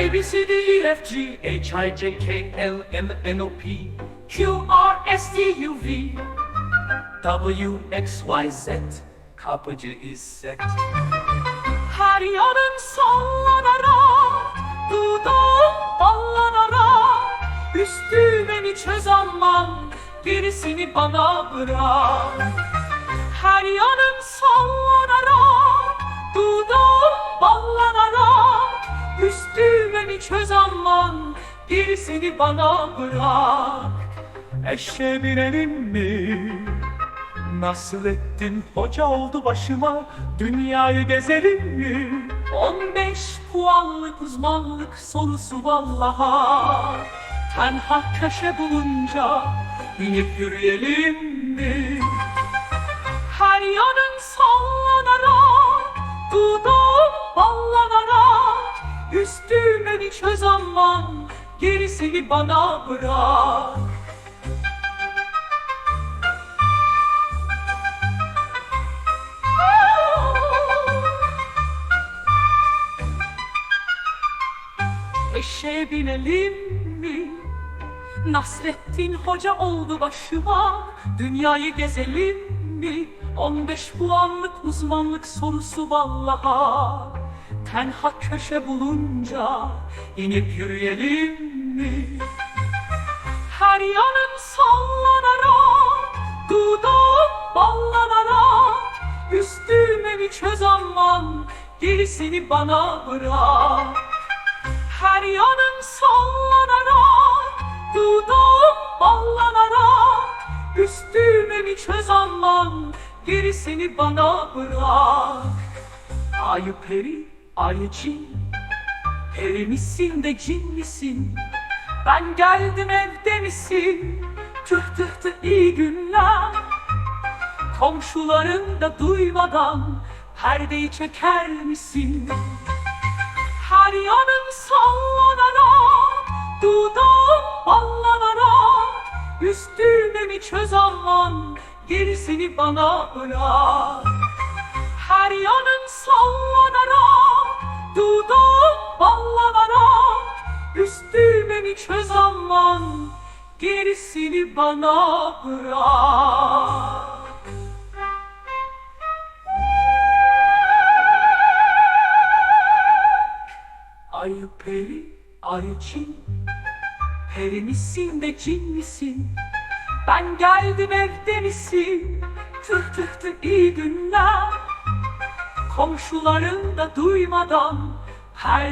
A, B, C, D, E, F, G, H, I, J, K, L, M, N, O, P, Q, R, S, T, U, V, W, X, Y, Z. Kapıcı İzzet. Her yanın sallanarak, dudağım ballanarak, üstüme mi çöz aman, gerisini bana bırak. Her yanım çöz aman, gerisini bana bırak. Eşe binelim mi? Nasıl ettin hoca oldu başıma Dünyayı gezelim mi? 15 puanlık uzmanlık sorusu vallaha Tenha köşe bulunca Binip yürüyelim mi? Her yanın sallanarak Çöz aman Gerisini bana bırak Eşeğe binelim mi? Nasrettin Hoca oldu başıma Dünyayı gezelim mi? 15 puanlık uzmanlık sorusu vallaha Tenha köşe bulunca inip yürüyelim mi? Her yanım sallanarak Dudağım ballanarak Üstüme bir çöz aman Gerisini bana bırak her yanım sallanarak Dudağım ballanarak Üstüme bir çöz aman Gerisini bana bırak Ayı peri, ayı cin Peri misin de cin misin? Ben geldim evde misin? Tüh tüh tüh iyi günler Komşuların da duymadan Perdeyi çeker misin? Her yanım sallanarak Dudağım ballanarak Üstüme mi çöz aman Gerisini bana bırak Her yanım sallanarak Dudağım ballanarak Üstüme mi çöz aman Gerisini bana bırak Ayı peri, ayı cin Peri misin de cin misin? Ben geldim evde misin? Tüh tüh tüh iyi günler Komşuların da duymadan Her